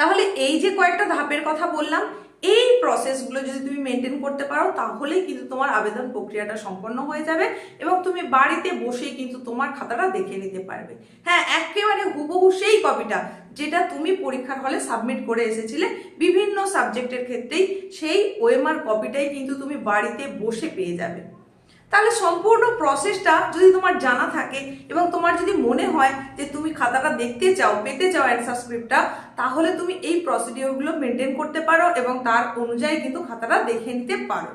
তাহলে এই যে কয়েকটা ধাপের কথা বললাম, এই প্রসেসগুলো যদি তুমি মেনটেন করতে পারো, তাহলেই কিন্তু তোমার আবেদন প্রক্রিয়াটা সম্পন্ন হয়ে যাবে এবং তুমি বাড়িতে বসেই কিন্তু তোমার খাতাটা দেখে নিতে পারবে। হ্যাঁ একেবারে হুবহু সেই কপিটা যেটা তুমি পরীক্ষার হলে সাবমিট করে এসেছিলে। বিভিন্ন সাবজেক্টের ক্ষেত্রেই সেই ওএমআর কপিটাই কিন্তু তুমি বাড়িতে বসে পেয়ে যাবে। তাহলে সম্পূর্ণ প্রসেসটা যদি তোমার জানা থাকে এবং তোমার যদি মনে হয় যে তুমি খাতাটা দেখতে চাও, পেতে চাও অ্যান্সার স্ক্রিপ্টটা তাহলে তুমি এই প্রসিডিওরগুলো মেনটেন করতে পারো এবং তার অনুযায়ী কিন্তু খাতাটা দেখে নিতে পারো।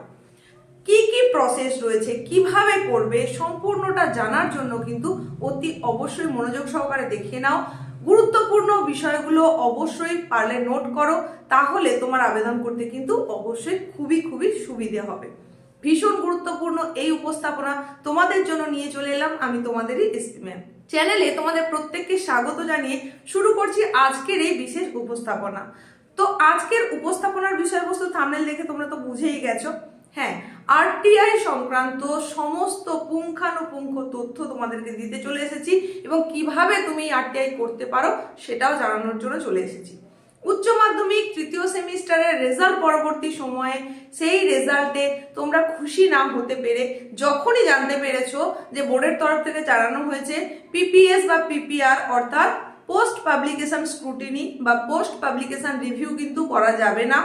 কি কি প্রসেস রয়েছে, কীভাবে করবে, সম্পূর্ণটা জানার জন্য কিন্তু অতি অবশ্যই মনোযোগ সহকারে দেখে নাও। গুরুত্বপূর্ণ বিষয়গুলো অবশ্যই পারলে নোট করো, তাহলে তোমার আবেদন করতে কিন্তু অবশ্যই খুবই খুবই সুবিধে হবে। ভীষণ গুরুত্বপূর্ণ এই উপস্থাপনা তোমাদের জন্য নিয়ে চলে এলাম আমি তোমাদেরই এস্টিমেট চ্যানেলে তোমাদের প্রত্যেককে স্বাগত জানিয়ে শুরু করছি আজকের এই বিশেষ উপস্থাপনা। তো আজকের উপস্থাপনার বিষয়বস্তু থামনেল দেখে তোমরা তো বুঝেই গেছো। হ্যাঁ আরটিআই সংক্রান্ত সমস্ত পুঙ্খানুপুঙ্খ তথ্য তোমাদেরকে দিতে চলে এসেছি এবং কীভাবে তুমি আরটিআই করতে পারো সেটাও জানানোর জন্য চলে এসেছি। উচ্চ মাধ্যমিক তৃতীয় সেমিস্টারের রেজাল্ট পরবর্তী সময়ে সেই রেজাল্টে তোমরা খুশি না হতে পেরে যখনই জানতে পেরেছ যে বোর্ডের তরফ থেকে চালানো হয়েছে পিপিএস বা পিপিআর অর্থাৎ পোস্ট পাবলিকেশন স্ক্রুটিনি বা পোস্ট পাবলিকেশন রিভিউ কিন্তু করা যাবে না।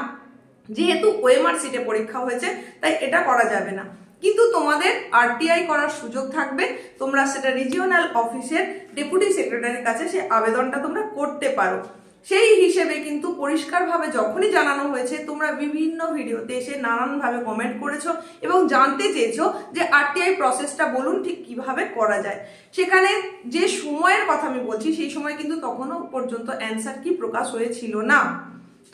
যেহেতু ওএমআর সিটে পরীক্ষা হয়েছে, তাই এটা করা যাবে না। কিন্তু তোমাদের আরটিআই করার সুযোগ থাকবে। তোমরা সেটা রিজিওনাল অফিসের ডেপুটি সেক্রেটারির কাছে সে আবেদনটা তোমরা করতে পারো। সেই হিসেবে কিন্তু পরিষ্কারভাবে যখনই জানানো হয়েছে, তোমরা বিভিন্ন ভিডিওতে এসে নানানভাবে কমেন্ট করেছ এবং জানতে চেয়েছো যে আরটিআই প্রসেসটা বলুন ঠিক কীভাবে করা যায়। সেখানে যে সময়ের কথা আমি বলছি, সেই সময় কিন্তু তখনও পর্যন্ত অ্যান্সার কি প্রকাশ হয়েছিল না।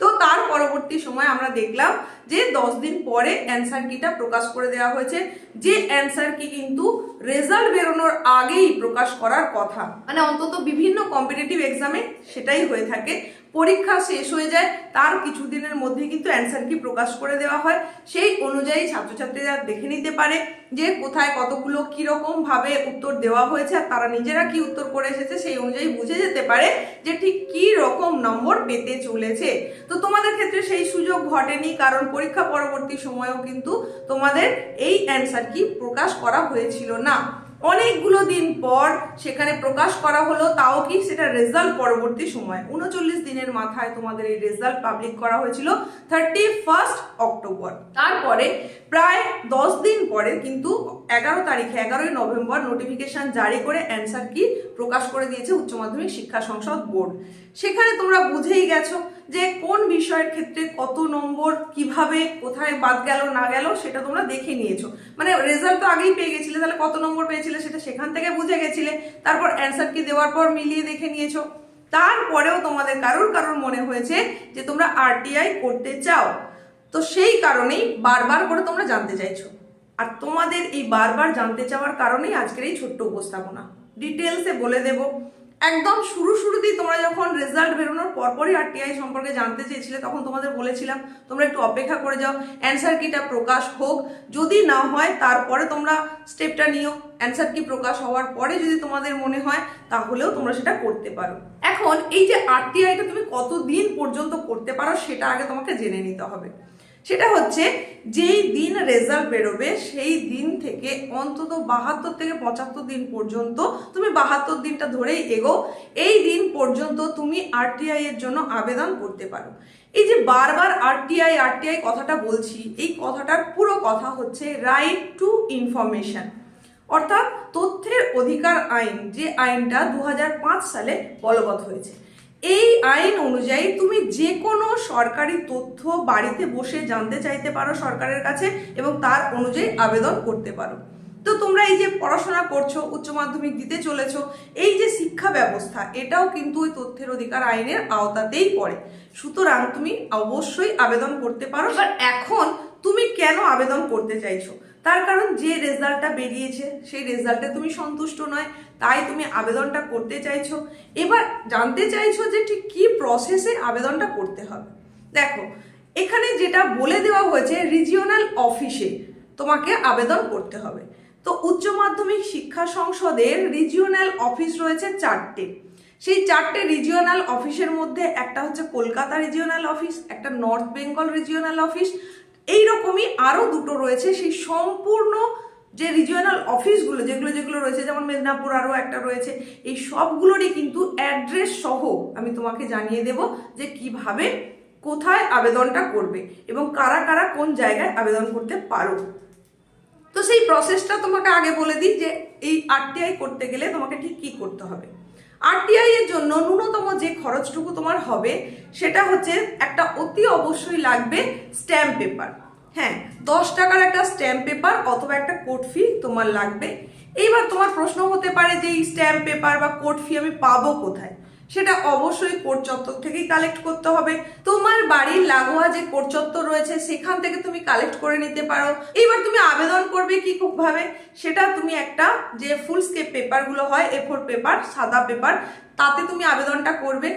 তো তার পরবর্তী সময় আমরা দেখলাম যে দশ দিন পরে অ্যান্সার কিটা প্রকাশ করে দেওয়া হয়েছে। যে অ্যান্সার কি কিন্তু রেজাল্ট বেরোনোর আগেই প্রকাশ করার কথা। মানে অন্তত বিভিন্ন কম্পিটিটিভ এক্সামে সেটাই হয়ে থাকে। পরীক্ষা শেষ হয়ে যায়, তার কিছুদিনের মধ্যে কিন্তু অ্যান্সার কি প্রকাশ করে দেওয়া হয়। সেই অনুযায়ী ছাত্রছাত্রীরা দেখে নিতে পারে যে কোথায় কতগুলো কীরকম ভাবে উত্তর দেওয়া হয়েছে আর তারা নিজেরা কি উত্তর করে এসেছে সেই অনুযায়ী বুঝে যেতে পারে যে ঠিক কি রকম নম্বর পেতে চলেছে। তো তোমাদের ক্ষেত্রে সেই সুযোগ ঘটেনি, কারণ পরীক্ষা পরবর্তী সময়েও কিন্তু তোমাদের এই অ্যান্সার কি প্রকাশ করা হয়েছিল না। অনেকগুলো দিন পর সেখানে প্রকাশ করা হলো, তাও কি সেটা রেজাল্ট পরবর্তী সময়। উনচল্লিশ দিনের মাথায় তোমাদের এই রেজাল্ট পাবলিক করা হয়েছিল থার্টি ফার্স্ট অক্টোবর তারপরে প্রায় দশ দিন পরে কিন্তু এগারো তারিখে, এগারোই নভেম্বর নোটিফিকেশন জারি করে অ্যান্সার কি প্রকাশ করে দিয়েছে উচ্চ মাধ্যমিক শিক্ষা সংসদ বোর্ড। সেখানে তোমরা বুঝেই গেছো যে কোন বিষয়ের ক্ষেত্রে কত নম্বর, কীভাবে, কোথায় বাদ গেল, না গেল, সেটা তোমরা দেখে নিয়েছো। মানে রেজাল্ট তো আগেই পেয়ে গেছিলে, তাহলে কত নম্বর পেয়েছিলে সেটা সেখান থেকে বুঝে গেছিলে। তারপর অ্যান্সার কি দেওয়ার পর মিলিয়ে দেখে নিয়েছো। তারপরেও তোমাদের কারোর কারোর মনে হয়েছে যে তোমরা আরটিআই করতে চাও? তো সেই কারণেই বারবার করে তোমরা জানতে চাইছো। আর তোমাদের এই বারবার জানতে চাওয়ার কারণেই আজকের এই ছোট্ট উপস্থাপনা। ডিটেলসে বলে দেব। একদম শুরু শুরুতেই তোমরা যখন রেজাল্ট বেরোনোর পরপরই আরটিআই সম্পর্কে জানতে চেয়েছিলে, তখন তোমাদের বলেছিলাম, তোমরা একটু অপেক্ষা করে যাও অ্যান্সার কিটা প্রকাশ হোক। যদি না হয়, তারপরে তোমরা স্টেপটা নিও। অ্যান্সার কি প্রকাশ হওয়ার পরে যদি তোমাদের মনে হয়, তাহলেও তোমরা সেটা করতে পারো। এখন এই যে আরটিআইটা তুমি কতদিন পর্যন্ত করতে পারো, সেটা আগে তোমাকে জেনে নিতে হবে। সেটা হচ্ছে যেই দিন রেজাল্ট বেরোবে, সেই দিন থেকে অন্তত বাহাত্তর থেকে পঁচাত্তর দিন পর্যন্ত তুমি বাহাত্তর দিনটা ধরেই এগো। এই দিন পর্যন্ত তুমি আরটিআই এর জন্য আবেদন করতে পারো। এই যে বারবার আরটিআই আরটিআই কথাটা বলছি, এই কথাটার পুরো কথা হচ্ছে রাইট টু ইনফরমেশন অর্থাৎ তথ্যের অধিকার আইন, যে আইনটা দু হাজার পাঁচ সালে বলবৎ হয়েছে। এই আইন অনুযায়ী তুমি যে কোনো সরকারি তথ্য বাড়িতে বসে জানতে চাইতে পারো সরকারের কাছে এবং তার অনুযায়ী আবেদন করতে পারো। তো তোমরা এই যে পড়াশোনা করছ, উচ্চ মাধ্যমিক দিতে চলেছো, এই যে শিক্ষা ব্যবস্থা, এটাও কিন্তু ওই তথ্যের অধিকার আইনের আওতাতেই পড়ে। সুতরাং তুমি অবশ্যই আবেদন করতে পারো। এবার এখন তুমি কেন আবেদন করতে চাইছো? তার কারণ যে রেজাল্টটা বেরিয়েছে, সেই রেজাল্টে তুমি সন্তুষ্ট নয়। তাই তুমি আবেদনটা করতে চাইছো। এবার জানতে চাইছো যে ঠিক কি প্রসেসে আবেদনটা করতে হবে। দেখো, এখানে যেটা বলে দেওয়া হয়েছে রিজিওনাল অফিসে তোমাকে আবেদন করতে হবে। তো উচ্চ মাধ্যমিক শিক্ষা সংসদের রিজিওনাল অফিস রয়েছে চারটে। সেই চারটে রিজিওনাল অফিসের মধ্যে একটা হচ্ছে কলকাতা রিজিওনাল অফিস একটা নর্থ বেঙ্গল রিজিওনাল অফিস এই রকমই আরও দুটো রয়েছে। সেই সম্পূর্ণ যে রিজিওনাল অফিসগুলো যেগুলো যেগুলো রয়েছে, যেমন মেদিনীপুর আরও একটা রয়েছে, এই সবগুলোরই কিন্তু অ্যাড্রেস সহ আমি তোমাকে জানিয়ে দেব যে কীভাবে কোথায় আবেদনটা করবে এবং কারা কারা কোন জায়গায় আবেদন করতে পারো। তো সেই প্রসেসটা তোমাকে আগে বলে দিই যে এই আরটিআই করতে গেলে তোমাকে ঠিক কি করতে হবে। আরটিআই এর জন্য ন্যূনতম যে খরচটুকু তোমার হবে, সেটা হচ্ছে একটা অতি অবশ্যই লাগবে স্ট্যাম্প পেপার হ্যাঁ দশ টাকার একটা স্ট্যাম্প পেপার অথবা একটা কোর্ট ফি তোমার লাগবে। এইবার তোমার প্রশ্ন হতে পারে যে এই স্ট্যাম্প পেপার বা কোর্ট ফি আমি পাবো কোথায়? সেটা অবশ্যই কোর্ট চত্বর থেকেই কালেক্ট করতে হবে। তোমার বাড়ির লাগোয়া যে কোর্ট চত্বর রয়েছে, সেখান থেকে তুমি কালেক্ট করে নিতে পারো। এইবার তুমি আবেদন করবে কি ভাবে? সেটা তুমি একটা যে ফুল স্কেপ পেপারগুলো হয় এ ফোর পেপার সাদা পেপার তাতে তুমি আবেদনটা করবে।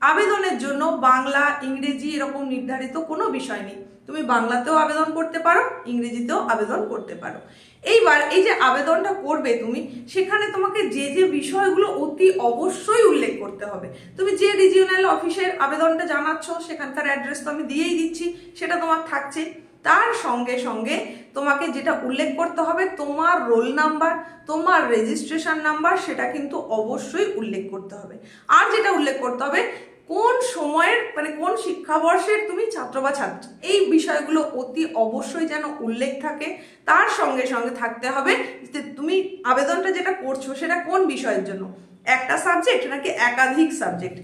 আবেদনের জন্য বাংলা, ইংরেজি এরকম নির্ধারিত কোনো বিষয় নেই। তুমি বাংলাতেও আবেদন করতে পারো, ইংরেজিতেও আবেদন করতে পারো। এইবার এই যে আবেদনটা করবে তুমি, সেখানে তোমাকে যে যে বিষয়গুলো অতি অবশ্যই উল্লেখ করতে হবে। তুমি যে রিজিওনাল অফিসের আবেদনটা জানাচ্ছ, সেখানকার অ্যাড্রেস তো আমি দিয়েই দিচ্ছি, সেটা তোমার থাকছে। তার সঙ্গে সঙ্গে তোমাকে যেটা উল্লেখ করতে হবে, তোমার রোল নাম্বার, তোমার রেজিস্ট্রেশন নাম্বার, সেটা কিন্তু অবশ্যই উল্লেখ করতে হবে। আর যেটা উল্লেখ করতে হবে কোন সময়ের মানে কোন শিক্ষাবর্ষের তুমি ছাত্র বা ছাত্রী? এই বিষয়গুলো অতি অবশ্যই যেন উল্লেখ থাকে। তার সঙ্গে সঙ্গে থাকতে হবে যে তুমি আবেদনটা যেটা করছ সেটা কোন বিষয়ের জন্য? একটা সাবজেক্ট নাকি একাধিক সাবজেক্ট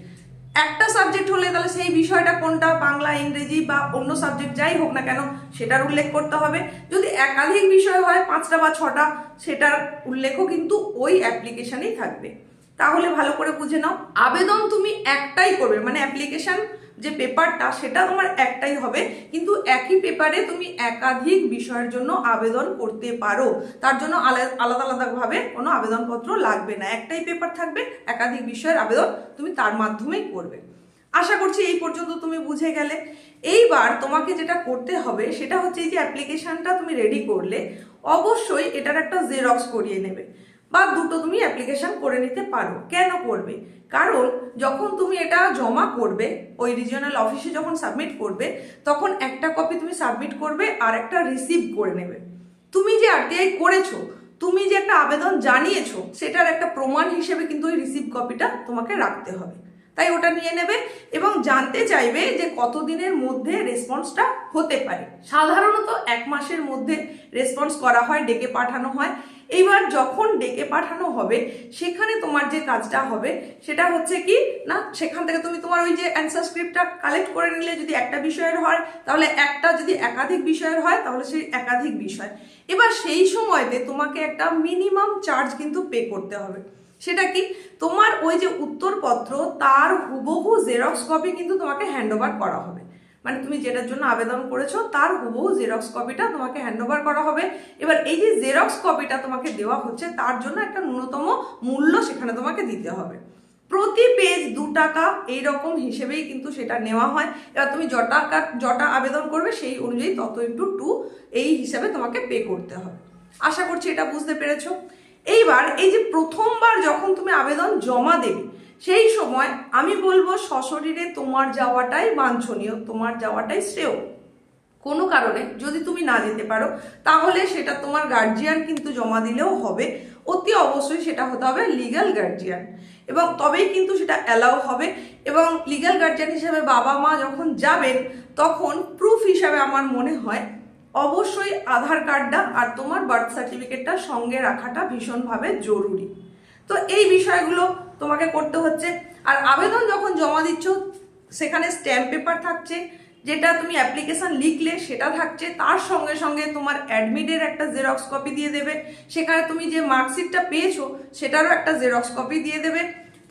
একটা সাবজেক্ট হলে তাহলে সেই বিষয়টা কোনটা? বাংলা, ইংরেজি বা অন্য সাবজেক্ট যাই হোক না কেন, সেটার উল্লেখ করতে হবে। যদি একাধিক বিষয় হয়, পাঁচটা বা ছটা, সেটার উল্লেখও কিন্তু ওই অ্যাপ্লিকেশানেই থাকবে। তাহলে ভালো করে বুঝে নাও। আবেদন তুমি একটাই করবে মানে অ্যাপ্লিকেশন যে পেপারটা সেটা তোমার একটাই হবে, কিন্তু একই পেপারে তুমি একাধিক বিষয়ের জন্য আবেদন করতে পারো। তার জন্য আলাদা আলাদাভাবে কোনো আবেদনপত্র লাগবে না। একটাই পেপার থাকবে, একাধিক বিষয়ের আবেদন তুমি তার মাধ্যমেই করবে। আশা করছি এই পর্যন্ত তুমি বুঝে গেলে। এইবার তোমাকে যেটা করতে হবে, সেটা হচ্ছে এই যে অ্যাপ্লিকেশনটা তুমি রেডি করলে, অবশ্যই এটার একটা জেরক্স করিয়ে নেবে। বা দুটো তুমি অ্যাপ্লিকেশন করে নিতে পারো। কেন করবে? কারণ যখন তুমি এটা জমা করবে, ওই রিজিওনাল অফিসে যখন সাবমিট করবে, তখন একটা কপি তুমি সাবমিট করবে আর একটা রিসিভ করে নেবে। তুমি যে আরটিআই করেছ, তুমি যে একটা আবেদন জানিয়েছো, সেটার একটা প্রমাণ হিসেবে কিন্তু ওই রিসিভ কপিটা তোমাকে রাখতে হবে। তাই ওটা নিয়ে নেবে এবং জানতে চাইবে যে কতদিনের মধ্যে রেসপন্সটা হতে পারে। সাধারণত এক মাসের মধ্যে রেসপন্স করা হয়, ডেকে পাঠানো হয়। এইবার যখন ডেকে পাঠানো হবে, সেখানে তোমার যে কাজটা হবে, সেটা হচ্ছে কি, না, সেখান থেকে তুমি তোমার ওই যে অ্যান্সার স্ক্রিপ্টটা কালেক্ট করে নিলে যদি একটা বিষয়ের হয়, তাহলে একটা যদি একাধিক বিষয়ের হয়, তাহলে সেই একাধিক বিষয়। এবার সেই সময়তে তোমাকে একটা মিনিমাম চার্জ কিন্তু পে করতে হবে। সেটা কি, তোমার ওই যে উত্তরপত্র, তার হুবহু জেরক্স কপি কিন্তু তোমাকে হ্যান্ড করা হবে। মানে তুমি যেটার জন্য আবেদন করেছ, তার হুবহু জেরক্স কপিটা তোমাকে হ্যান্ড করা হবে। এবার এই যে জেরক্স কপিটা তোমাকে দেওয়া হচ্ছে, তার জন্য একটা ন্যূনতম মূল্য সেখানে তোমাকে দিতে হবে। প্রতি পেজ দু টাকা, এইরকম হিসেবেই কিন্তু সেটা নেওয়া হয়। এবার তুমি জটা জটা আবেদন করবে, সেই অনুযায়ী তত ইন্টু টু এই হিসাবে তোমাকে পে করতে হবে। আশা করছি এটা বুঝতে পেরেছ। এইবার এই যে প্রথমবার যখন তুমি আবেদন জমা দেবে সেই সময় আমি বলব সশরীরে তোমার যাওয়াটাই বাঞ্ছনীয়, তোমার যাওয়াটাই শ্রেয়। কোনো কারণে যদি তুমি না যেতে পারো, তাহলে সেটা তোমার গার্জিয়ান কিন্তু জমা দিলেও হবে। অতি অবশ্যই সেটা হতে হবে লিগ্যাল গার্জিয়ান এবং তবেই কিন্তু সেটা অ্যালাউ হবে। এবং লিগ্যাল গার্জিয়ান হিসাবে বাবা মা যখন যাবেন, তখন প্রুফ হিসাবে আমার মনে হয় অবশ্যই আধার কার্ডটা আর তোমার বার্থ সার্টিফিকেটটা সঙ্গে রাখাটা ভীষণভাবে জরুরি। তো এই বিষয়গুলো তোমাকে করতে হচ্ছে। আর আবেদন যখন জমা দিচ্ছ, সেখানে স্ট্যাম্প পেপার থাকছে, যেটা তুমি অ্যাপ্লিকেশন লিখলে সেটা থাকছে। তার সঙ্গে সঙ্গে তোমার অ্যাডমিটের একটা জেরক্স কপি দিয়ে দেবে। সেখানে তুমি যে মার্কশিটটা পেয়েছ, সেটারও একটা জেরক্স কপি দিয়ে দেবে।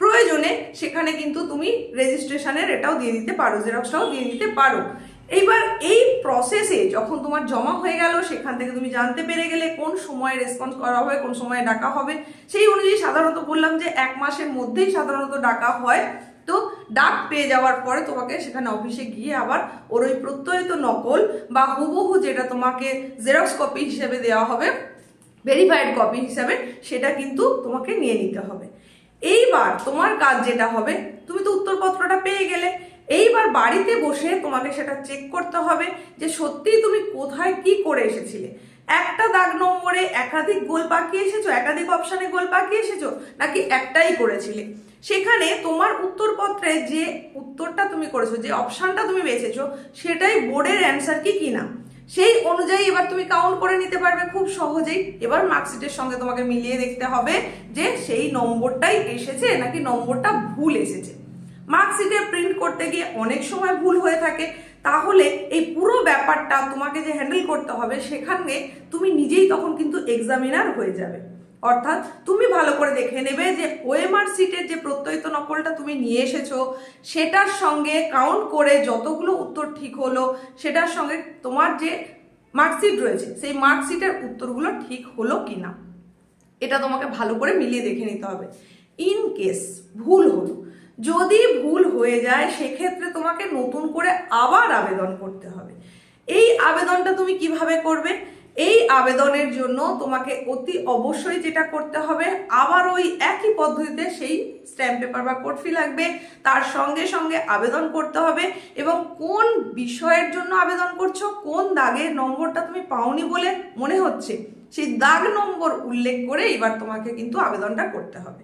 প্রয়োজনে সেখানে কিন্তু তুমি রেজিস্ট্রেশনের এটাও দিয়ে দিতে পারো জেরক্সটাও দিয়ে দিতে পারো। এইবার এই প্রসেসে যখন তোমার জমা হয়ে গেল, সেখান থেকে তুমি জানতে পেরে গেলে কোন সময় রেসপন্স করা হবে, কোন সময় ডাকা হবে। সেই অনুযায়ী সাধারণত বললাম যে এক মাসের মধ্যেই সাধারণত ডাকা হয়। তো ডাক পেয়ে যাওয়ার পরে তোমাকে সেখানে অফিসে গিয়ে আবার ওর ওই প্রত্যয়িত নকল বা হুবহু যেটা তোমাকে জেরক্স কপি হিসেবে দেওয়া হবে ভেরিফাইড কপি হিসাবে, সেটা কিন্তু তোমাকে নিয়ে নিতে হবে। এইবার তোমার কাজ যেটা হবে, তুমি তো উত্তরপত্রটা পেয়ে গেলে। এইবার বাড়িতে বসে তোমাকে সেটা চেক করতে হবে যে সত্যিই তুমি কোথায় কি করে এসেছিলে। একটা দাগ নম্বরে একাধিক গোল পাকিয়ে এসেছ, একাধিক অপশানে গোল পাকিয়ে এসেছ, নাকি একটাই করেছিলে? সেখানে তোমার উত্তরপত্রে যে উত্তরটা তুমি করেছ, যে অপশানটা তুমি বেছেছো, সেটাই বোর্ডের অ্যান্সার কি কিনা। সেই অনুযায়ী এবার তুমি কাউন্ট করে নিতে পারবে খুব সহজেই। এবার মার্কশিটের সঙ্গে তোমাকে মিলিয়ে দেখতে হবে যে সেই নম্বরটাই এসেছে নাকি নম্বরটা ভুল এসেছে। মার্কশিটে প্রিন্ট করতে গিয়ে অনেক সময় ভুল হয়ে থাকে, তাহলে এই পুরো ব্যাপারটা তোমাকে যে হ্যান্ডেল করতে হবে সেখানে তুমি নিজেই তখন কিন্তু এক্সামিনার হয়ে যাবে। অর্থাৎ তুমি ভালো করে দেখে নেবে যে ওএমআর সিটের যে প্রত্যয়িত নকলটা তুমি নিয়ে এসেছ, সেটার সঙ্গে কাউন্ট করে যতগুলো উত্তর ঠিক হলো, সেটার সঙ্গে তোমার যে মার্কশিট রয়েছে, সেই মার্কশিটের উত্তরগুলো ঠিক হলো কি না এটা তোমাকে ভালো করে মিলিয়ে দেখে নিতে হবে। ইন কেস ভুল হলো যদি ভুল হয়ে যায়, সেক্ষেত্রে তোমাকে নতুন করে আবার আবেদন করতে হবে। এই আবেদনটা তুমি কীভাবে করবে? এই আবেদনের জন্য তোমাকে অতি অবশ্যই যেটা করতে হবে, আবার ওই একই পদ্ধতিতে সেই স্ট্যাম্প পেপার বা কোড ফি লাগবে। তার সঙ্গে সঙ্গে আবেদন করতে হবে এবং কোন বিষয়ের জন্য আবেদন করছ, কোন দাগের নম্বরটা তুমি পাওনি বলে মনে হচ্ছে, সেই দাগ নম্বর উল্লেখ করে এবার তোমাকে কিন্তু আবেদনটা করতে হবে।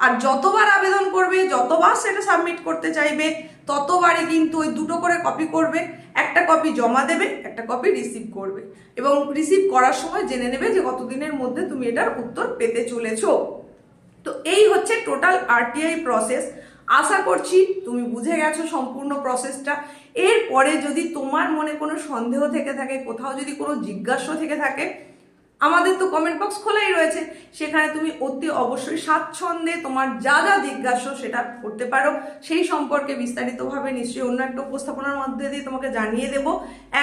আর যতবার আবেদন করবে, যতবার সেটা সাবমিট করতে চাইবে, ততবারই কিন্তু ওই দুটো করে কপি করবে। একটা কপি জমা দেবে, একটা কপি রিসিভ করবে। এবং রিসিভ করার সময় জেনে নেবে যে কতদিনের মধ্যে তুমি এটার উত্তর পেতে চলেছো। তো এই হচ্ছে টোটাল আরটিআই প্রসেস আশা করছি তুমি বুঝে গেছো সম্পূর্ণ প্রসেসটা এরপরে যদি তোমার মনে কোনো সন্দেহ থেকে থাকে, কোথাও যদি কোনো জিজ্ঞাসা থেকে থাকে আমাদের তো কমেন্ট বক্স খোলাই রয়েছে। সেখানে তুমি অতি অবশ্যই স্বাচ্ছন্দ্যে তোমার যা যা জিজ্ঞাসা সেটা করতে পারো। সেই সম্পর্কে বিস্তারিতভাবে নিশ্চয়ই অন্য একটা উপস্থাপনার মধ্যে দিয়ে তোমাকে জানিয়ে দেব।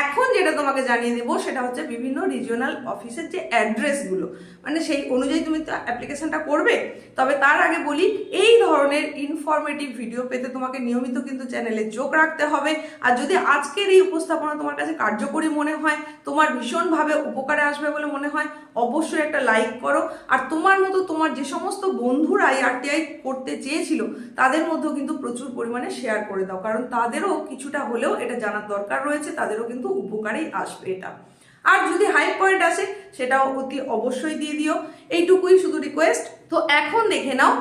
এখন যেটা তোমাকে জানিয়ে দেবো সেটা হচ্ছে বিভিন্ন রিজিওনাল অফিসের যে অ্যাড্রেসগুলো মানে সেই অনুযায়ী তুমি তো অ্যাপ্লিকেশনটা করবে। তবে তার আগে বলি, এই ধরনের ইনফরমেটিভ ভিডিও পেতে তোমাকে নিয়মিত কিন্তু চ্যানেলে চোখ রাখতে হবে। আর যদি আজকের এই উপস্থাপনা তোমার কাছে কার্যকরী মনে হয়, তোমার ভীষণভাবে উপকারে আসবে বলে মনে হয় অবশ্যই একটা লাইক করো। আর তোমার মতো তোমার যে সমস্ত বন্ধুরা এই আরটিআই করতে চেয়েছিল, তাদের মধ্যেও কিন্তু প্রচুর পরিমাণে শেয়ার করে দাও। কারণ তাদেরও কিছুটা হলেও এটা জানার দরকার রয়েছে, তাদেরও কিন্তু উপকারেই আসবে এটা। আর যদি হাই পয়েন্ট আসে, সেটাও অতি অবশ্যই দিয়ে দিও। এইটুকুই শুধু রিকোয়েস্ট তো এখন দেখে নাও,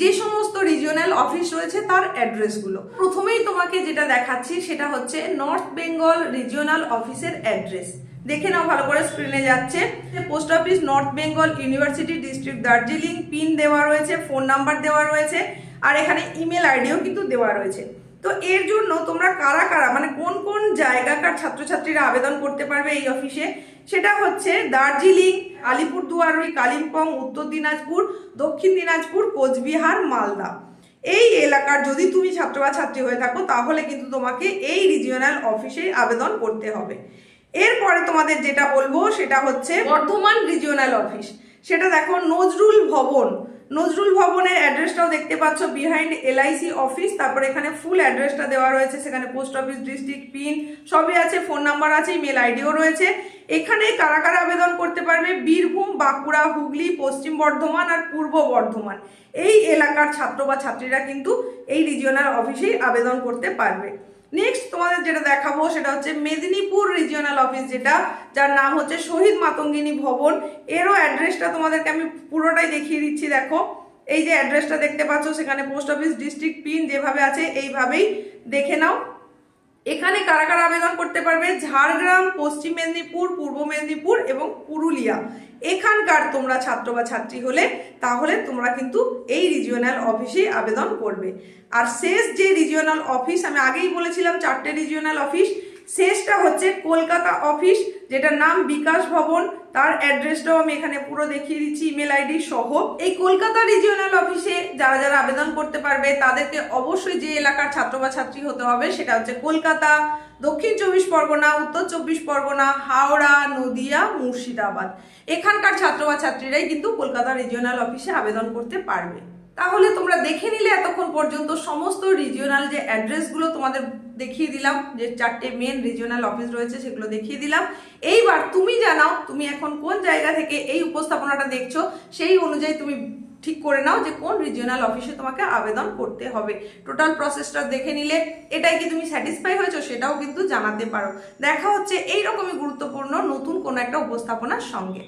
যে সমস্ত রিজিওনাল অফিস রয়েছে, তার অ্যাড্রেসগুলো প্রথমেই তোমাকে যেটা দেখাচ্ছি, সেটা হচ্ছে নর্থ বেঙ্গল রিজিওনাল অফিসের অ্যাড্রেস দেখে নাও ভালো করে স্ক্রিনে যাচ্ছে। Post office, north Bengal university district Darjeeling, pin দেওয়া রয়েছে, ফোন নাম্বার দেওয়া রয়েছে, আর এখানে ইমেল আইডিও কিন্তু দেওয়া রয়েছে। তো এর জন্য তোমরা কারা কারা মানে কোন কোন জায়গাকার ছাত্রছাত্রীরা আবেদন করতে পারবে এই অফিসে? সেটা হচ্ছে দার্জিলিং আলিপুরদুয়ারই কালিম্পং, উত্তর দিনাজপুর, দক্ষিণ দিনাজপুর, কোচবিহার, মালদা। এই এলাকার যদি তুমি ছাত্র বা ছাত্রী হয়ে থাকো, তাহলে কিন্তু তোমাকে এই রিজিওনাল অফিসে আবেদন করতে হবে। এরপরে তোমাদের যেটা বলব সেটা হচ্ছে বর্ধমান রিজিওনাল অফিস সেটা দেখো নজরুল ভবন। নজরুল ভবনের অ্যাড্রেসটাও দেখতে পাচ্ছ বিহাইন্ড এলআইসি অফিস তারপরে এখানে ফুল অ্যাড্রেসটা দেওয়া রয়েছে, সেখানে পোস্ট অফিস ডিস্ট্রিক্ট পিন সবই আছে ফোন নাম্বার আছে ইমেল আইডিও রয়েছে। এখানে কারা কারা আবেদন করতে পারবে? বীরভূম, বাঁকুড়া, হুগলি, পশ্চিম বর্ধমান আর পূর্ব বর্ধমান। এই এলাকার ছাত্র বা ছাত্রীরা কিন্তু এই রিজিওনাল অফিসেই আবেদন করতে পারবে। নেক্সট তোমাদের যেটা দেখাবো সেটা হচ্ছে মেদিনীপুর রিজিওনাল অফিস যেটা, যার নাম হচ্ছে শহীদ মাতঙ্গিনী ভবন। এরও অ্যাড্রেসটা তোমাদেরকে আমি পুরোটাই দেখিয়ে দিচ্ছি, দেখো। এই যে অ্যাড্রেসটা দেখতে পাচ্ছ, সেখানে পোস্ট অফিস ডিস্ট্রিক্ট পিন যেভাবে আছে, এইভাবেই দেখে নাও। এখানে কারা কারা আবেদন করতে পারবে? ঝাড়গ্রাম, পশ্চিম মেদিনীপুর, পূর্ব মেদিনীপুর এবং পুরুলিয়া। এখানকার তোমরা ছাত্র বা ছাত্রী হলে তাহলে তোমরা কিন্তু এই রিজিওনাল অফিসেই আবেদন করবে। আর শেষ যে রিজিওনাল অফিস আমি আগেই বলেছিলাম, চারটে রিজিওনাল অফিস শেষটা হচ্ছে কলকাতা অফিস, যেটার নাম বিকাশ ভবন। তার অ্যাড্রেসটাও আমি এখানে পুরো দেখিয়ে দিচ্ছি, ইমেল আইডি সহ। এই কলকাতা রিজিওনাল অফিসে যারা যারা আবেদন করতে পারবে, তাদেরকে অবশ্যই যে এলাকার ছাত্র বা ছাত্রী হতে হবে, সেটা হচ্ছে কলকাতা, দক্ষিণ চব্বিশ পরগনা, উত্তর চব্বিশ পরগনা, হাওড়া, নদিয়া, মুর্শিদাবাদ। এখানকার ছাত্র বা ছাত্রীরাই কিন্তু কলকাতা রিজিওনাল অফিসে আবেদন করতে পারবে। তাহলে তোমরা দেখে নিলে এতক্ষণ পর্যন্ত সমস্ত রিজিওনাল যে অ্যাড্রেসগুলো তোমাদের দেখিয়ে দিলাম যে চারটে মেন রিজিওনাল অফিস রয়েছে, সেগুলো দেখিয়ে দিলাম। এইবার তুমি জানাও, তুমি এখন কোন জায়গা থেকে এই উপস্থাপনাটা দেখছ, সেই অনুযায়ী তুমি ঠিক করে নাও যে কোন রিজিওনাল অফিসে তোমাকে আবেদন করতে হবে। টোটাল প্রসেসটা দেখে নিলে, এটাই কি তুমি স্যাটিসফাই হয়েছো সেটাও কিন্তু জানাতে পারো। দেখা হচ্ছে এই রকমই গুরুত্বপূর্ণ নতুন কোনো একটা উপস্থাপনার সঙ্গে।